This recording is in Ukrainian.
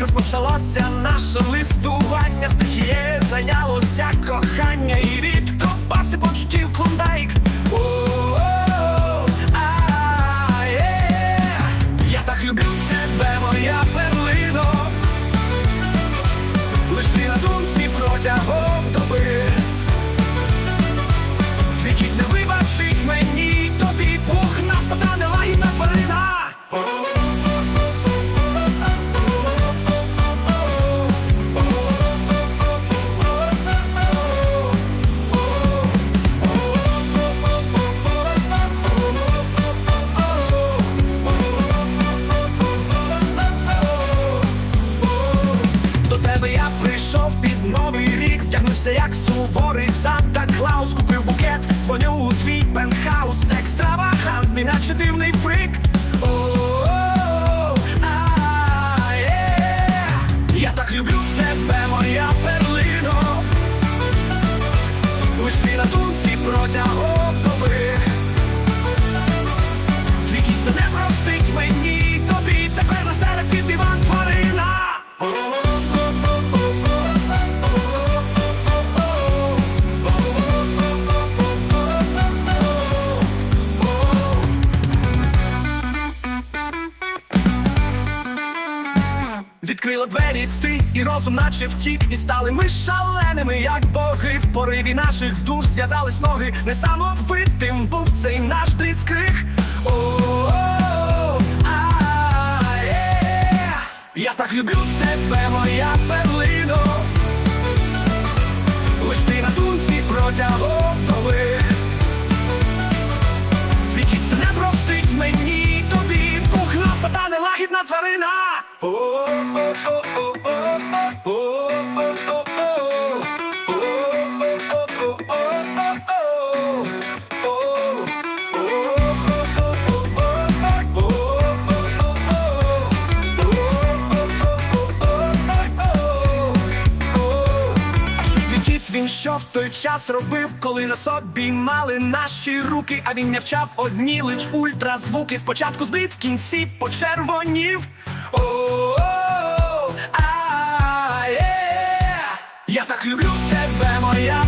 розпочалося наше листування, рік, як суворий Санта Клаус, купив букет, дзвоню у твій пентхаус, екстравагантний, наче дивний фрик. А-є. Я так люблю тебе, моя перлино. Лиш ти на думці протягом Відкрила двері ти і розум наче втік І стали ми шаленими, як боги. В пориві наших душ зв'язались ноги Несамовитим був цей наш бліцкриг. Я так люблю тебе, моя перлино. Лиш ти на думці протягом доби. Твій кіт це не простить мені, тобі пухнаста та нелагідна тварина. Що в той час робив, коли на собі мали наші руки, а він нявчав одні лиш ультразвуки. Спочатку збит, в кінці почервонів. О-о-о, а-є. Я так люблю тебе, моя.